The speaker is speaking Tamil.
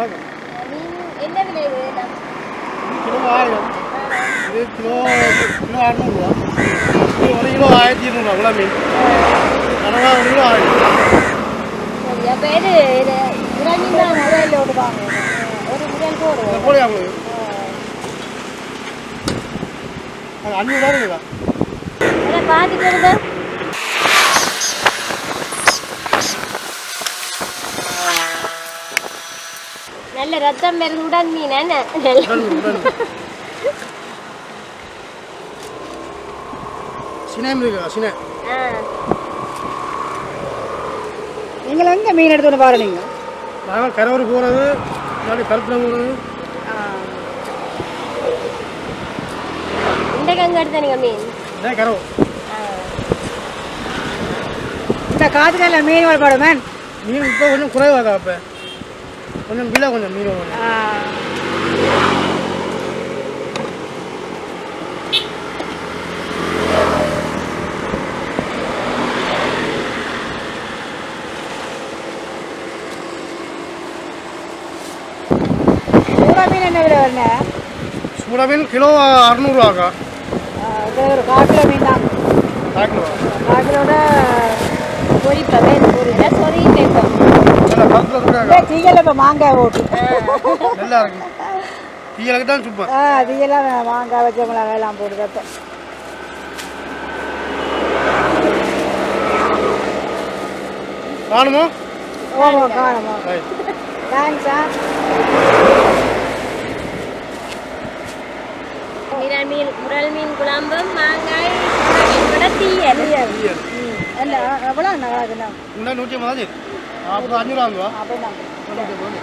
வணக்கம். என்ன விலை கிலோ ஆயிரம். இது கிலோ கிலோ அறநூறுவா. ஒரு கிலோ ஆயிரத்தி இருநூறுவா குழா மீன். கனவா ஒரு கிலோ ஆயிரம். அப்போ இது முரல் ஓடுவாங்க ஒரு போடுவோம் இருக்குதா பார்த்துட்டு வருதா நல்ல ரத்தம் உடன் மீன் சினம் இருக்கா சினை ஆ. நீங்கள் எங்கே மீன் எடுத்து வந்து பாரு நீங்கள்? நாங்கள் கரவர் போகிறது இல்லாட்டி கருப்பில் போகிறது இந்த கங்க எடுத்த நீங்க மீன்? இதான் கரவு. இந்த காத்துக்கல்ல மீன் வளர்ப்பாடு மேன் மீன் இப்போ கொஞ்சம் குறைவாக அப்போ. கொஞ்சம் கிலோ கொஞ்சம் மீன் என்ன விலை சூடா மீன் கிலோ அறநூறுவாக்கா. இது ஒரு கால் கிலோ மீன் தான். காக்கிலோ கால். கிலோட பொரிப்பவே பொரிச்சா தீயல இப்போ மாங்காய் ஓட்டு. நல்லா இருக்கு. தீயலுக்கு தான் சூப்பர் ஆ தீயெல்லாம் மாங்காய் வச்ச மிளகாய் எல்லாம் போட்டு வைப்பேன் காணுமோ? ஓமோ காணுமா. ரைட் தேங்க்ஸா முரல் மீன் முரல் மீன் குழம்பும் மாங்காய் தீயல். எவ்வளோ நல்லா இருக்குண்ணா. இந்த நூற்றி ஐம்பது 아무도 아니라는 거야? 아무도 안 돼. 그럼 이제 뭐니?